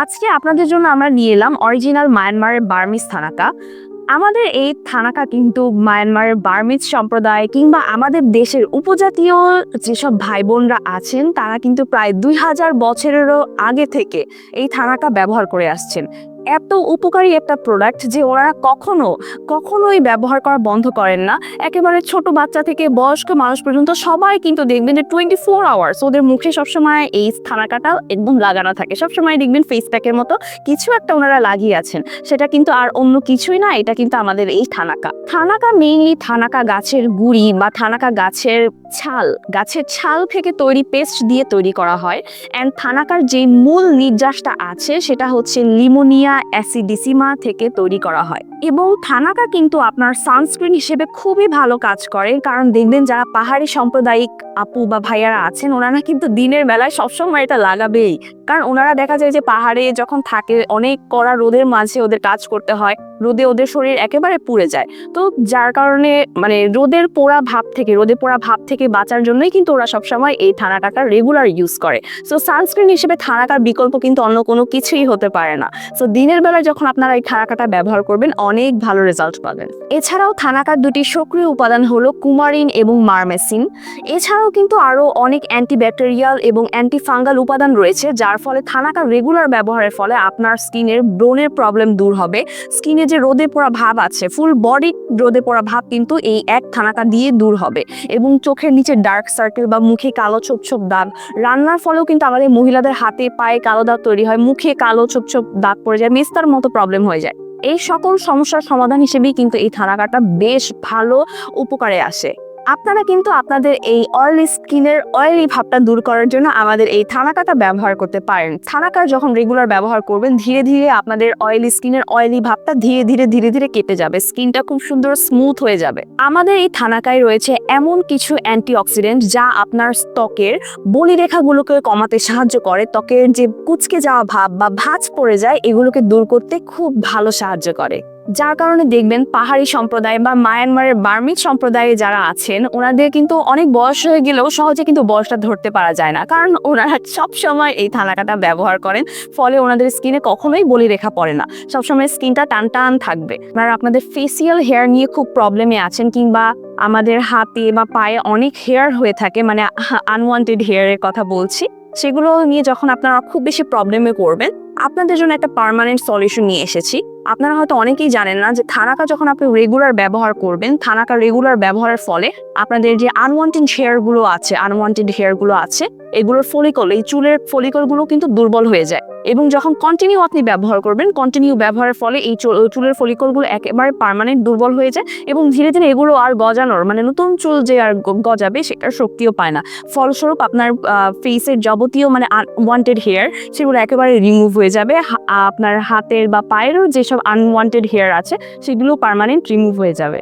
আজকে আপনাদের জন্য আমরা নিয়ে এলাম অরিজিনাল মায়ানমারের বার্মিজ থানাকা। আমাদের এই থানাকা কিন্তু মায়ানমারের বার্মিজ সম্প্রদায় কিংবা আমাদের দেশের উপজাতীয় যেসব ভাই বোনরা আছেন, তারা কিন্তু প্রায় দুই হাজার বছরেরও আগে থেকে এই থানাকা ব্যবহার করে আসছেন। এত উপকারী একটা প্রোডাক্ট যে ওনারা কখনো, কখনোই ব্যবহার করা বন্ধ করেন না। একেবারে ছোট বাচ্চা থেকে বয়স্ক মানুষ পর্যন্ত সবাই কিন্তু দেখবেন যে টোয়েন্টি ফোর আওয়ার্স ওদের মুখে সবসময় এই থানাকাটা একদম লাগানো থাকে। সবসময় দেখবেন ফেস প্যাকের মতো কিছু একটা ওনারা লাগিয়ে আছেন। সেটা কিন্তু আর অন্য কিছুই না, এটা কিন্তু আমাদের এই থানাকা। থানাকা মেইনলি থানাকা গাছের গুড়ি বা থানাকা গাছের ছাল গাছের ছাল থেকে তৈরি পেস্ট দিয়ে তৈরি করা হয়। অ্যান্ড থানাকার যে মূল নির্যাসটা আছে সেটা হচ্ছে লিমোনিয়া অ্যাসিডিসিমা থেকে তৈরি করা হয়। এবং থানাকা কিন্তু আপনার সানস্ক্রিন হিসেবে খুবই ভালো কাজ করে। কারণ দেখবেন যারা পাহাড়ি সাম্প্রদায়িক আপু বা ভাইয়ারা আছেন, ওনারা কিন্তু দিনের বেলায় সবসময় এটা লাগাবেই। কারণ ওনারা দেখা যায় যে পাহাড়ে যখন থাকে, অনেক কড়া রোদের মাঝে ওদের কাজ করতে হয়, রোদে ওদের শরীর একেবারে পুড়ে যায়। তো যার কারণে মানে রোদের পোড়া ভাব থেকে, রোদে পোড়া ভাব থেকে বাঁচার জন্যই কিন্তু ওরা সবসময় এই থানাটাকা রেগুলার ইউজ করে। সো সানস্ক্রিন হিসেবে থানাকার বিকল্প কিন্তু অন্য কোনো কিছুই হতে পারে না। সো দিনের বেলায় যখন আপনারা এই থানাকাটা ব্যবহার করবেন অনেক ভালো রেজাল্ট পাবেন। এছাড়াও থানাকার দুটি সক্রিয় উপাদান হলো কুমারিন এবং মারমেসিন। এছাড়াও কিন্তু আরও অনেক অ্যান্টিব্যাকটেরিয়াল এবং অ্যান্টিফাঙ্গাল উপাদান রয়েছে, যার ফলে থানাকার রেগুলার ব্যবহারের ফলে আপনার স্কিনের ব্রণের প্রবলেম দূর হবে। স্কিনে যে রোদে পড়া ভাব আছে ফুল বডি রোদে পড়া ভাব কিন্তু এই এক থানাকা দিয়ে দূর হবে এবং চোখের নিচে ডার্ক সার্কেল বা মুখে কালো ছোপ ছোপ দাগ। রান্নার ফলেও কিন্তু আমাদের মহিলাদের হাতে পায়ে কালো দাগ তৈরি হয়, মুখে কালো ছোপ ছোপ দাগ পড়ে যায়, মেস্তার মতো প্রবলেম হয়ে যায়। এই সকল সমস্যার সমাধান হিসেবেই কিন্তু এই থানাকাটা বেশ ভালো উপকারে আসে। আপনারা কিন্তু আপনাদের এই অয়েলি স্কিনের অয়েলি ভাবটা দূর করার জন্য আমাদের এই থানাকাটা ব্যবহার করতে পারেন। থানাকা যখন রেগুলার ব্যবহার করবেন, ধীরে ধীরে আপনাদের অয়েলি স্কিনের অয়েলি ভাবটা ধীরে ধীরে ধীরে ধীরে কেটে যাবে। স্কিনটা খুব সুন্দর স্মুথ হয়ে যাবে। আমাদের এই থানাকায় রয়েছে এমন কিছু অ্যান্টিঅক্সিডেন্ট যা আপনার ত্বকের বলিরেখাগুলোকে কমাতে সাহায্য করে। ত্বকের যে কুচকে যাওয়া ভাব বা ভাঁজ পড়ে যায়, এগুলোকে দূর করতে খুব ভালো সাহায্য করে। যার কারণে দেখবেন পাহাড়ি সম্প্রদায় বা মায়ানমারের বার্মিক সম্প্রদায়ে যারা আছেন, ওনাদের কিন্তু অনেক বয়স হয়ে গেলেও সহজে কিন্তু বয়সটা ধরতে পারা যায় না। কারণ ওনারা সব সময় এই থানাকাটা ব্যবহার করেন, ফলে ওনাদের স্কিনে কখনোই বলি রেখা পড়ে না। সবসময় স্কিনটা টান টান থাকবে। আর আপনাদের ফেসিয়াল হেয়ার নিয়ে খুব প্রবলেমে আছেন কিংবা আমাদের হাতে বা পায়ে অনেক হেয়ার হয়ে থাকে মানে আনওয়ান্টেড হেয়ারের কথা বলছি, সেগুলো নিয়ে যখন আপনারা খুব বেশি প্রবলেমে করবেন আপনাদের জন্য একটা পার্মানেন্ট সলিউশন নিয়ে এসেছি। আপনারা হয়তো অনেকেই জানেন না যে থানাকা যখন আপনি রেগুলার ব্যবহার করবেন, থানাকা রেগুলার ব্যবহারের ফলে আপনাদের যে আনওয়ান্টেড হেয়ারগুলো আছে আনওয়ান্টেড হেয়ারগুলো আছে, এগুলোর ফলিকল এই চুলের ফলিকলগুলো কিন্তু দুর্বল হয়ে যায়। এবং যখন কন্টিনিউ আপনি ব্যবহার করবেন কন্টিনিউ ব্যবহারের ফলে এই চুল- চুলের ফলিকলগুলো একেবারে পার্মানেন্ট দুর্বল হয়ে যায় এবং ধীরে ধীরে এগুলো আর গজানোর মানে নতুন চুল যে আর গজাবে সেটার শক্তিও পায় না। ফলস্বরূপ আপনার ফেসের যাবতীয় মানে আনওয়ান্টেড হেয়ার সেগুলো একেবারে রিমুভ হয়ে যাবে। আপনার হাতের বা পায়েরও যেসব আনওয়ান্টেড হেয়ার আছে সেগুলো পারমানেন্ট রিমুভ হয়ে যাবে।